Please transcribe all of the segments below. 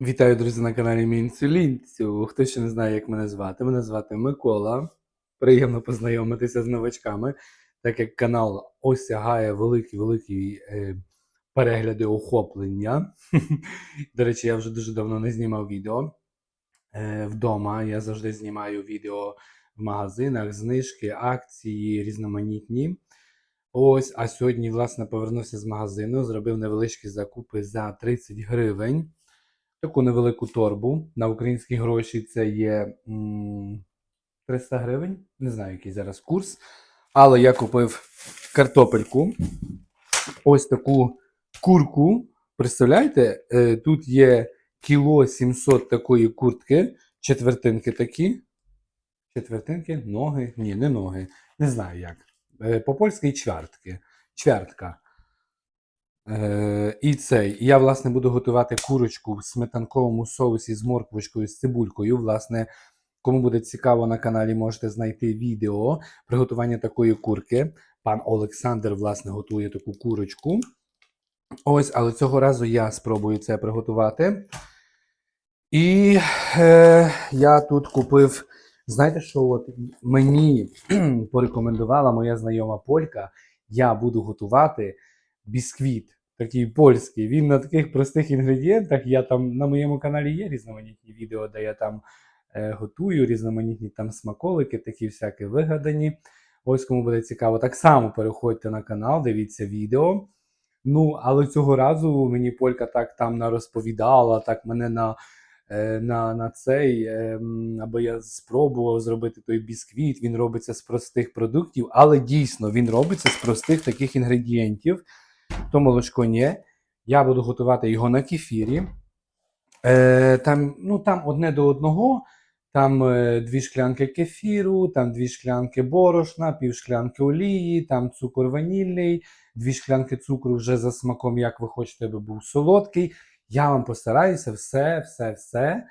Вітаю, друзі, на каналі Мій Інсулінцю. Хто ще не знає, як мене звати? Мене звати Микола. Приємно познайомитися з новачками, так як канал осягає великі-великі е, перегляди охоплення. До речі, я вже дуже давно не знімав відео е, вдома. Я завжди знімаю відео в магазинах, знижки, акції, різноманітні. Ось, а сьогодні, власне, повернувся з магазину, зробив невеличкі закупи за 30 гривень таку невелику торбу. На українські гроші це є м, 300 гривень. Не знаю, який зараз курс. Але я купив картопельку. Ось таку курку. Представляєте, Е, тут є кіло 700 такої куртки, четвертинки такі. Четвертинки, ноги. Ні, не ноги. Не знаю як. Е, По-польськи чвертки. Чвертка. Е, і цей. Я, власне, буду готувати курочку в сметанковому соусі з морквочкою, з цибулькою. Власне, кому буде цікаво на каналі, можете знайти відео приготування такої курки. Пан Олександр, власне, готує таку курочку. Ось, але цього разу я спробую це приготувати. І е, я тут купив. Знаєте, що от мені порекомендувала моя знайома полька, я буду готувати бісквіт такий польський. Він на таких простих інгредієнтах. Я там на моєму каналі є різноманітні відео, де я там е, готую, різноманітні там смаколики, такі всякі вигадані. Ось кому буде цікаво, так само переходьте на канал, дивіться відео. Ну, але цього разу мені Полька так там нарозповідала, так мене на, е, на, на цей, ем, аби я спробував зробити той бісквіт. Він робиться з простих продуктів, але дійсно він робиться з простих таких інгредієнтів. То молочко ні. Я буду готувати його на кефірі. Е, там, ну, там одне до одного. Там е, дві шклянки кефіру, там дві шклянки борошна, пів шклянки олії, там цукор ванільний, дві шклянки цукру вже за смаком, як ви хочете, аби був солодкий. Я вам постараюся все, все, все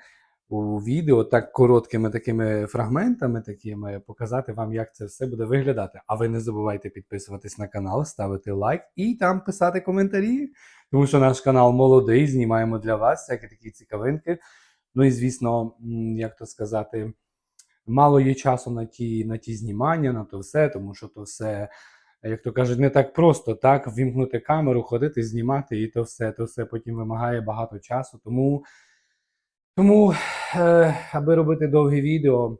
у відео так короткими такими фрагментами, такими показати вам, як це все буде виглядати. А ви не забувайте підписуватись на канал, ставити лайк і там писати коментарі, тому що наш канал молодий, знімаємо для вас всякі такі цікавинки. Ну і звісно, як то сказати, мало є часу на ті, на ті знімання, на то все, тому що то все, як то кажуть, не так просто, так, вімкнути камеру, ходити, знімати, і то все, то все потім вимагає багато часу. Тому, тому е, аби робити довге відео,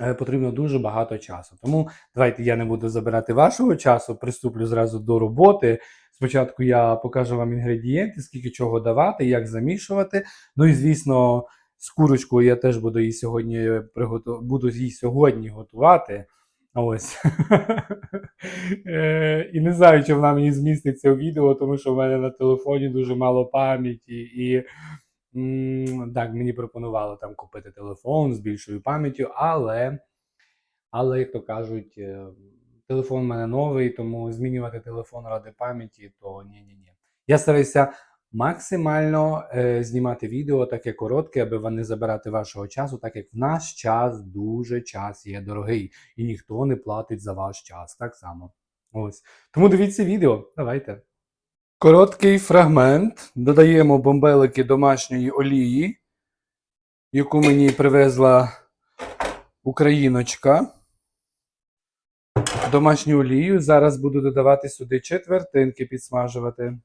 е, потрібно дуже багато часу. Тому давайте я не буду забирати вашого часу, приступлю зразу до роботи. Спочатку я покажу вам інгредієнти, скільки чого давати, як замішувати. Ну і звісно, з курочкою я теж буду її сьогодні приготу... буду її сьогодні готувати. Ось. Е, І не знаю, чи вона мені зміститься у відео, тому що в мене на телефоні дуже мало пам'яті. І так, мені пропонували там купити телефон з більшою пам'яттю, але, але, як то кажуть, е, телефон в мене новий, тому змінювати телефон ради пам'яті, то ні-ні-ні. Я стараюся максимально е, знімати відео таке коротке, аби не забирати вашого часу, так як в наш час дуже час є дорогий, і ніхто не платить за ваш час. Так само. Ось. Тому дивіться відео. Давайте. Короткий фрагмент. Додаємо бомбелики домашньої олії, яку мені привезла україночка домашню олію. Зараз буду додавати сюди четвертинки підсмажувати.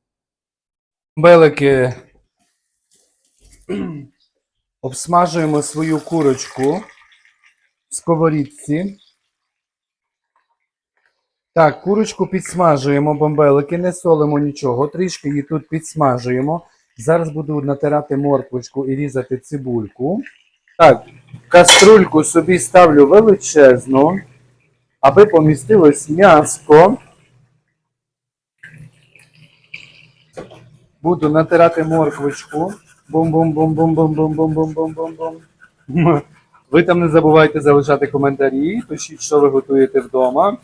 Белики обсмажуємо свою курочку в сковорідці. Так, курочку підсмажуємо, бомбелики, не солимо нічого, трішки її тут підсмажуємо. Зараз буду натирати морквочку і різати цибульку. Так, каструльку собі ставлю величезну аби помістилось м'яско. Буду натирати морквочку. Бум-бум-бум-бум-бум-бум-бум-бум-бум-бум. Ви там не забувайте залишати коментарі, пишіть, що ви готуєте вдома.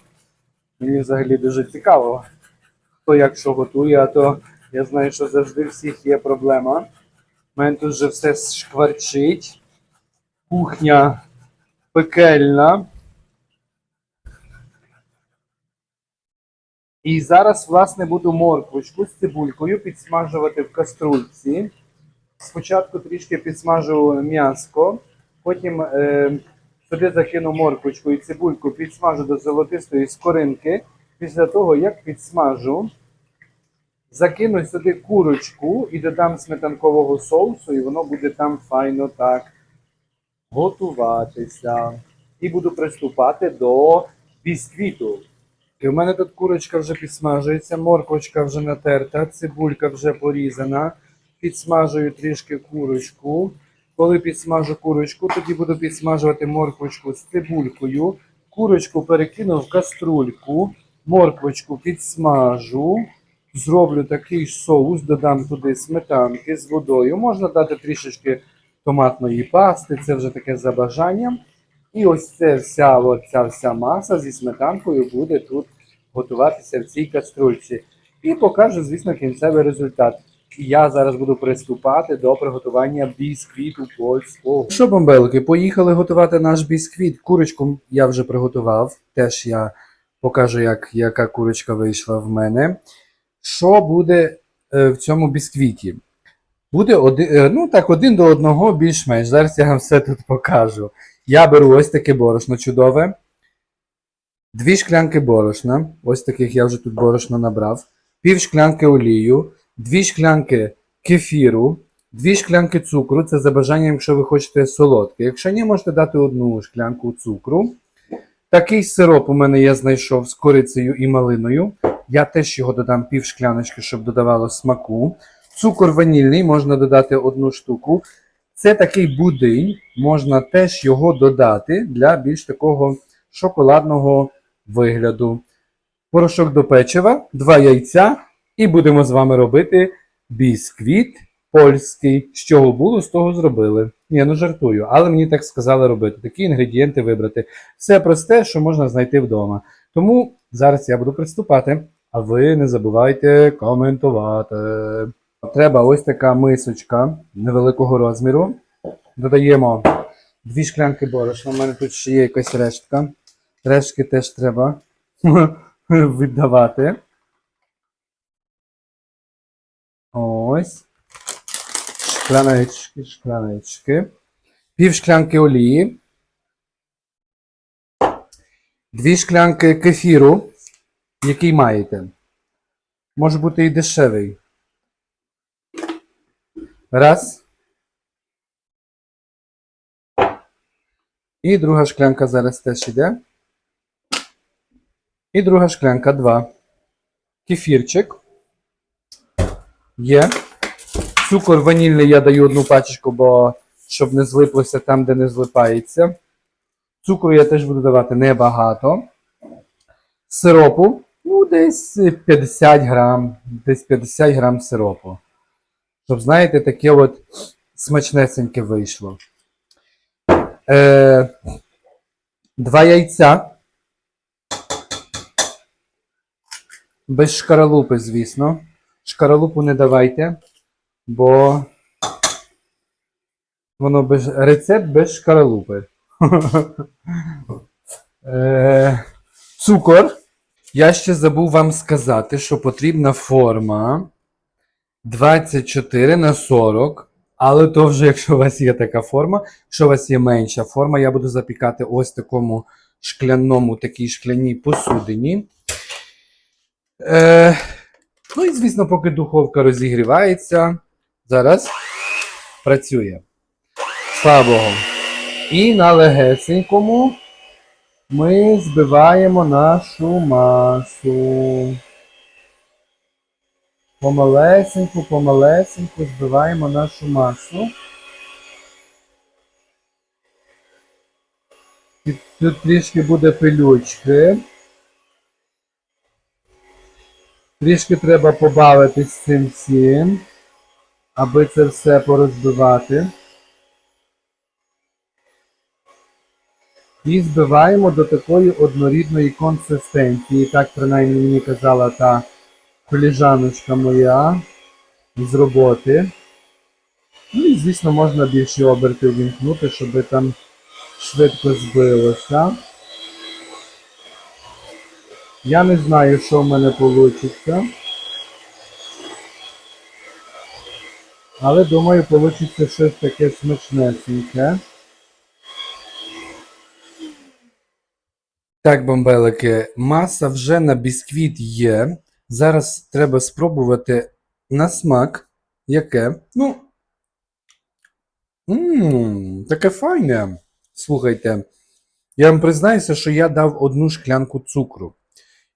Мені взагалі дуже цікаво, хто як що готує, а то я знаю, що завжди всіх є проблема. У мене тут вже все шкварчить. Кухня пекельна. І зараз, власне, буду морквочку з цибулькою підсмажувати в каструльці. Спочатку трішки підсмажу м'яско, потім е, сюди закину морквочку і цибульку, підсмажу до золотистої скоринки. Після того, як підсмажу, закину сюди курочку і додам сметанкового соусу, і воно буде там файно так готуватися. І буду приступати до бісквіту. І у мене тут курочка вже підсмажується, морквочка вже натерта, цибулька вже порізана. Підсмажую трішки курочку. Коли підсмажу курочку, тоді буду підсмажувати морквочку з цибулькою. Курочку перекину в каструльку, морквочку підсмажу. Зроблю такий соус, додам туди сметанки з водою. Можна дати трішечки томатної пасти, це вже таке за бажанням. І ось це вся, от ця вся маса зі сметанкою буде тут готуватися в цій каструльці. І покажу, звісно, кінцевий результат. Я зараз буду приступати до приготування бісквіту польського. Що, бомбелки, поїхали готувати наш бісквіт. Курочку я вже приготував. Теж я покажу, як, яка курочка вийшла в мене. Що буде е, в цьому бісквіті? Буде один, е, ну так, один до одного більш-менш. Зараз я вам все тут покажу. Я беру ось таке борошно чудове. Дві шклянки борошна. Ось таких я вже тут борошно набрав. Пів шклянки олію, дві шклянки кефіру, дві шклянки цукру. Це за бажанням, якщо ви хочете солодке. Якщо ні, можете дати одну шклянку цукру. Такий сироп у мене я знайшов з корицею і малиною. Я теж його додам пів шкляночки, щоб додавало смаку. Цукор ванільний можна додати одну штуку. Це такий будинь, можна теж його додати для більш такого шоколадного вигляду. Порошок до печива, два яйця, і будемо з вами робити бісквіт польський. З чого було, з того зробили. Ні, ну жартую, але мені так сказали робити. Такі інгредієнти вибрати. Все просте, що можна знайти вдома. Тому зараз я буду приступати, а ви не забувайте коментувати. Треба ось така мисочка невеликого розміру. Додаємо дві шклянки борошна. У мене тут ще є якась рештка. Рештки теж треба віддавати. Ось. Шклянички, шклянички. Пів шклянки олії. Дві шклянки кефіру, який маєте. Може бути і дешевий. Раз. І друга шклянка зараз теж іде. І друга шклянка два. Кефірчик. Є. Цукор ванільний я даю одну пачечку, бо щоб не злиплося там, де не злипається. Цукру я теж буду давати небагато. Сиропу. Ну, десь 50 грам. Десь 50 грам сиропу. Щоб, знаєте, таке от смачнесеньке вийшло. Е, два яйця. Без шкаралупи, звісно. Шкаралупу не давайте, бо воно без рецепт без шкаралупи. Е, Цукор. Я ще забув вам сказати, що потрібна форма 24 на 40. Але то вже, якщо у вас є така форма, якщо у вас є менша форма, я буду запікати ось такому шкляному, такій шкляній посудині. Е, ну і, звісно, поки духовка розігрівається, зараз працює. Слава Богу. І на легесенькому ми збиваємо нашу масу. Помалесеньку, помалесеньку збиваємо нашу масу. Тут трішки буде пилючки. Трішки треба побавитись з цим всім, аби це все порозбивати. І збиваємо до такої однорідної консистенції. Так, принаймні мені казала та коліжаночка моя з роботи. Ну і, звісно, можна більші оберти вімкнути, щоб там швидко збилося. Я не знаю, що в мене вийде. Але думаю, вийде щось таке смачнесеньке. Так, бомбелики, маса вже на бісквіт є. Зараз треба спробувати на смак. Яке? Ну. Ммм, таке файне. Слухайте, я вам признаюся, що я дав одну шклянку цукру.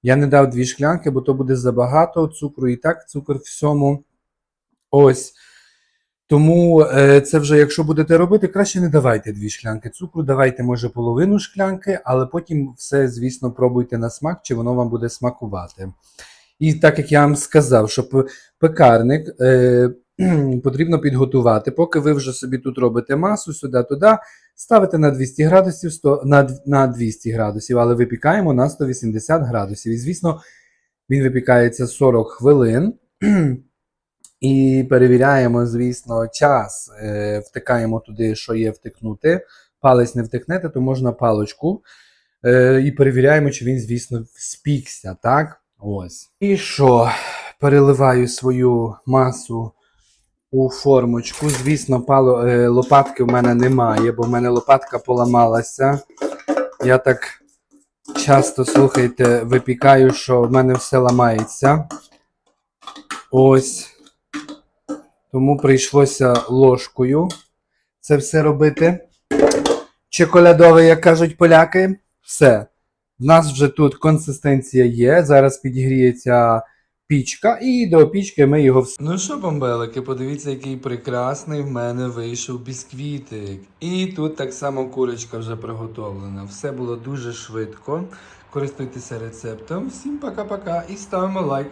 Я не дав дві шклянки, бо то буде забагато цукру. І так, цукор всьому. Ось. Тому е, це вже, якщо будете робити, краще не давайте дві шклянки цукру, давайте, може, половину шклянки, але потім все, звісно, пробуйте на смак, чи воно вам буде смакувати. І так як я вам сказав, що пекарник е, потрібно підготувати, поки ви вже собі тут робите масу сюди-туди, ставите на 200 градусів, 100, на, на 200 градусів, але випікаємо на 180 градусів. І, звісно, він випікається 40 хвилин. І перевіряємо, звісно, час. Е, втикаємо туди, що є втикнути. Палець не втикнете, то можна паличку. Е, і перевіряємо, чи він, звісно, спікся, так? Ось. І що? Переливаю свою масу у формочку. Звісно, пало, е, лопатки в мене немає, бо в мене лопатка поламалася. Я так часто, слухайте, випікаю, що в мене все ламається. Ось. Тому прийшлося ложкою це все робити. Чоколядове, як кажуть поляки. Все. В нас вже тут консистенція є. Зараз підігріється пічка, і до пічки ми його вс... Ну що, бомбелики, подивіться, який прекрасний в мене вийшов бісквітик. І тут так само курочка вже приготовлена. Все було дуже швидко. Користуйтеся рецептом. Всім пока-пока і ставимо лайк.